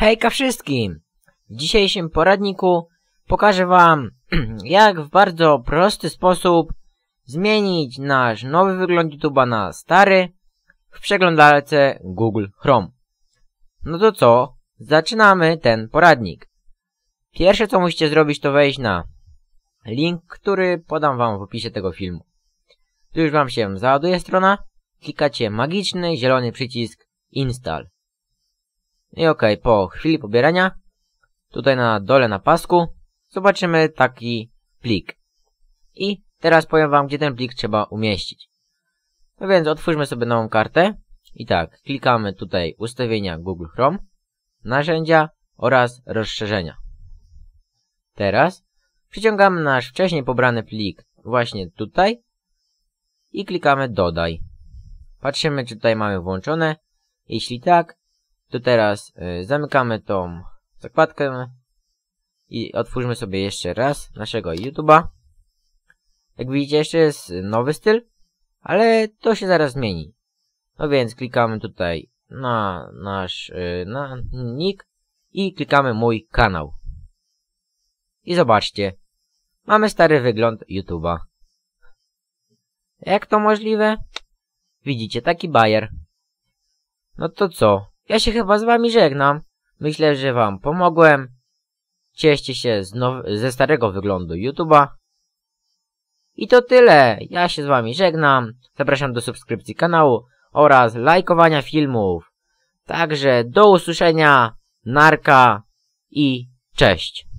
Hejka wszystkim! W dzisiejszym poradniku pokażę wam, jak w bardzo prosty sposób zmienić nasz nowy wygląd YouTube'a na stary w przeglądarce Google Chrome. No to co? Zaczynamy ten poradnik. Pierwsze co musicie zrobić to wejść na link, który podam wam w opisie tego filmu. Tu już wam się załaduje strona, klikacie magiczny zielony przycisk Install. I ok, po chwili pobierania, tutaj na dole na pasku, zobaczymy taki plik. I teraz powiem wam, gdzie ten plik trzeba umieścić. No więc otwórzmy sobie nową kartę. I tak, klikamy tutaj ustawienia Google Chrome, narzędzia oraz rozszerzenia. Teraz przyciągamy nasz wcześniej pobrany plik właśnie tutaj i klikamy dodaj. Patrzymy, czy tutaj mamy włączone. Jeśli tak, to teraz y, zamykamy tą zakładkę i otwórzmy sobie jeszcze raz naszego YouTube'a. Jak widzicie, jeszcze jest nowy styl, ale to się zaraz zmieni. No więc klikamy tutaj na nasz y, na nick i klikamy mój kanał. I zobaczcie, mamy stary wygląd YouTube'a. Jak to możliwe? Widzicie, taki bajer. No to co? Ja się chyba z wami żegnam. Myślę, że wam pomogłem. Cieszcie się ze starego wyglądu YouTube'a. I to tyle. Ja się z wami żegnam. Zapraszam do subskrypcji kanału oraz lajkowania filmów. Także do usłyszenia, narka i cześć.